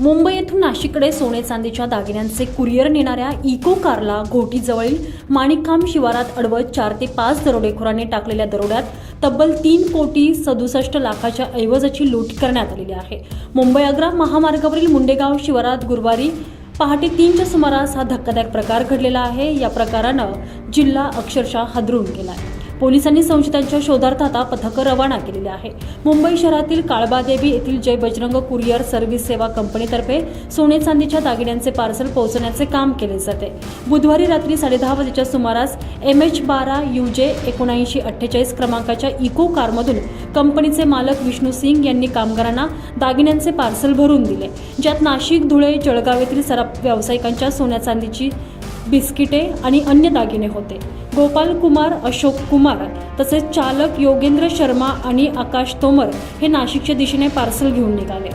मुंबई येथून नाशिककडे सोने चांदीच्या दागिन्यांचे कुरिअर नेणाऱ्या इको कारला घोटीजवळील माणिकखाम शिवारात अडवत चार ते पाच दरोडेखोरांनी टाकलेल्या दरोड्यात तब्बल तीन कोटी सदुसष्ट लाखाच्या ऐवजाची लूट करण्यात आलेली आहे. मुंबई आग्रा महामार्गावरील मुंडेगाव शिवारात गुरुवारी पहाटे तीनच्या सुमारास हा धक्कादायक प्रकार घडलेला आहे. या प्रकारानं जिल्हा अक्षरशः हादरून आहे पोलिसांनी संशयितांच्या शोधार्थ आता पथकं रवाना केलेली आहे. मुंबई शहरातील काळबादेवी येथील जय बजरंग कुरिअर सर्व्हिस सेवा कंपनीतर्फे सोने चांदीच्या दागिन्यांचे पार्सल पोहोचवण्याचे काम केले जाते. बुधवारी रात्री साडेदहा वाजेच्या सुमारास एम एच बारा यू जे एकोणऐंशी अठ्ठेचाळीस क्रमांकाच्या इको कारमधून कंपनीचे मालक विष्णू सिंग यांनी कामगारांना दागिन्यांचे पार्सल भरून दिले. ज्यात नाशिक धुळे जळगाव येथील सराफ व्यावसायिकांच्या सोन्या चांदीची बिस्किटे आणि अन्य दागिने होते. गोपाल कुमार अशोक कुमार तसेच चालक योगेंद्र शर्मा आणि आकाश तोमर हे नाशिकच्या दिशेने पार्सल घेऊन निघाले.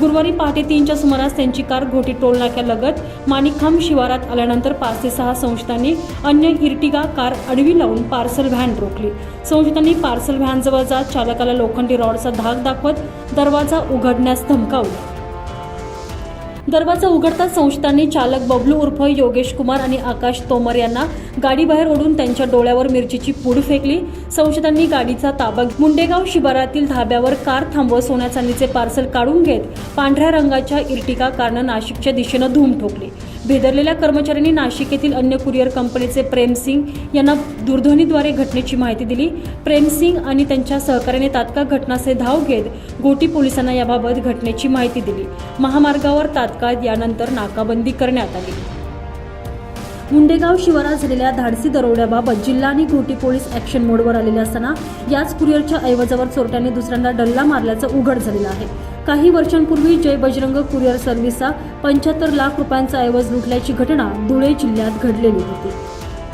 गुरुवारी पहाटे तीनच्या सुमारास त्यांची कार घोटी टोल नाक्यालगत माणिकखाम शिवारात आल्यानंतर पाच ते सहा संस्थांनी अन्य इर्टिगा कार अडवी लावून पार्सल व्हॅन रोखली. संस्थांनी पार्सल व्हॅनजवळ जात चालकाला लोखंडी रॉडचा धाक दाखवत दरवाजा उघडण्यास धमकावला. दरवाजा उघडताच संशयितांनी चालक बबलू उर्फ योगेश कुमार आणि आकाश तोमर यांना गाडीबाहेर ओढून त्यांच्या डोळ्यावर मिरचीची पूड फेकली. संशयितांनी गाडीचा ताबा मुंडेगाव शिबारातील धाब्यावर कार थांबवत सोन्या चांदीचे पार्सल काढून घेत पांढऱ्या रंगाच्या इर्टिका कारनं नाशिकच्या दिशेनं धूम ठोकली. भेदरलेल्या कर्मचाऱ्यांनी नाशिक येथील अन्य कुरिअर कंपनीचे प्रेम सिंग यांना दूरध्वनीद्वारे घटनेची माहिती दिली. प्रेम सिंग आणि त्यांच्या सहकार्याने तात्काळ घटनास्थळी धाव घेत गोटी पोलिसांना याबाबत घटनेची माहिती दिली. महामार्गावर तात्काळ यानंतर नाकाबंदी करण्यात आली. मुंडेगाव शिवारात झालेल्या धाडसी दरोड्याबाबत जिल्हा आणि घोटी पोलीस ऍक्शन मोडवर आलेले असताना याच कुरिअरच्या ऐवजावर चोरट्यांनी दुसऱ्यांदा डल्ला मारल्याचं उघड झालेलं आहे. काही वर्षांपूर्वी जय बजरंग कुरिअर सर्व्हिसचा पंच्याहत्तर लाख रुपयांचा ऐवज लुटल्याची घटना धुळे जिल्ह्यात घडलेली होती.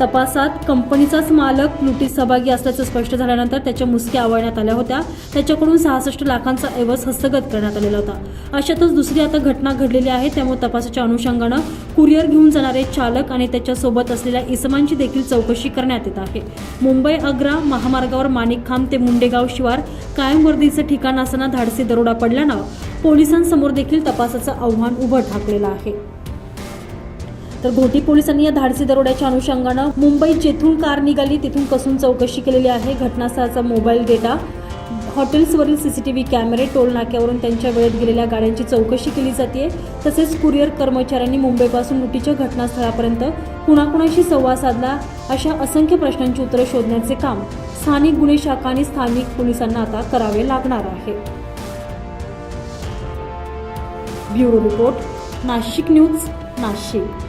तपासात कंपनीचाच मालक लुटीत सहभागी असल्याचं स्पष्ट झाल्यानंतर त्याच्या मुसक्या आवळण्यात आल्या होत्या. त्याच्याकडून सहासष्ट लाखांचा ऐवज हस्तगत करण्यात आलेला होता. अशातच दुसरी आता घटना घडलेली आहे. त्यामुळे तपासाच्या अनुषंगानं कुरिअर घेऊन जाणारे चालक आणि त्याच्यासोबत असलेल्या इसमांची देखील चौकशी करण्यात येत आहे. मुंबई आग्रा महामार्गावर माणिकखांब ते मुंडेगाव शिवार कायम गर्दीचं ठिकाण असताना धाडसी दरोडा पडल्यानं पोलिसांसमोर देखील तपासाचं आव्हान उभं ठाकलेलं आहे. तर घोटी पोलिसांनी या धाडसी दरोड्याच्या अनुषंगानं मुंबई जेथून कार निघाली तिथून कसून चौकशी केलेली आहे. घटनास्थळाचा मोबाईल डेटा हॉटेल्सवरील सी सी टी व्ही कॅमेरे टोल नाक्यावरून त्यांच्या वेळेत गेलेल्या गाड्यांची चौकशी केली जाते तसेच कुरिअर कर्मचाऱ्यांनी मुंबईपासून लुटीच्या घटनास्थळापर्यंत कुणाकुणाशी संवाद साधला अशा असंख्य प्रश्नांची उत्तरं शोधण्याचे काम स्थानिक गुन्हे शाखा आणि स्थानिक पोलिसांना आता करावे लागणार आहे. Bureau report Nashik news Nashik.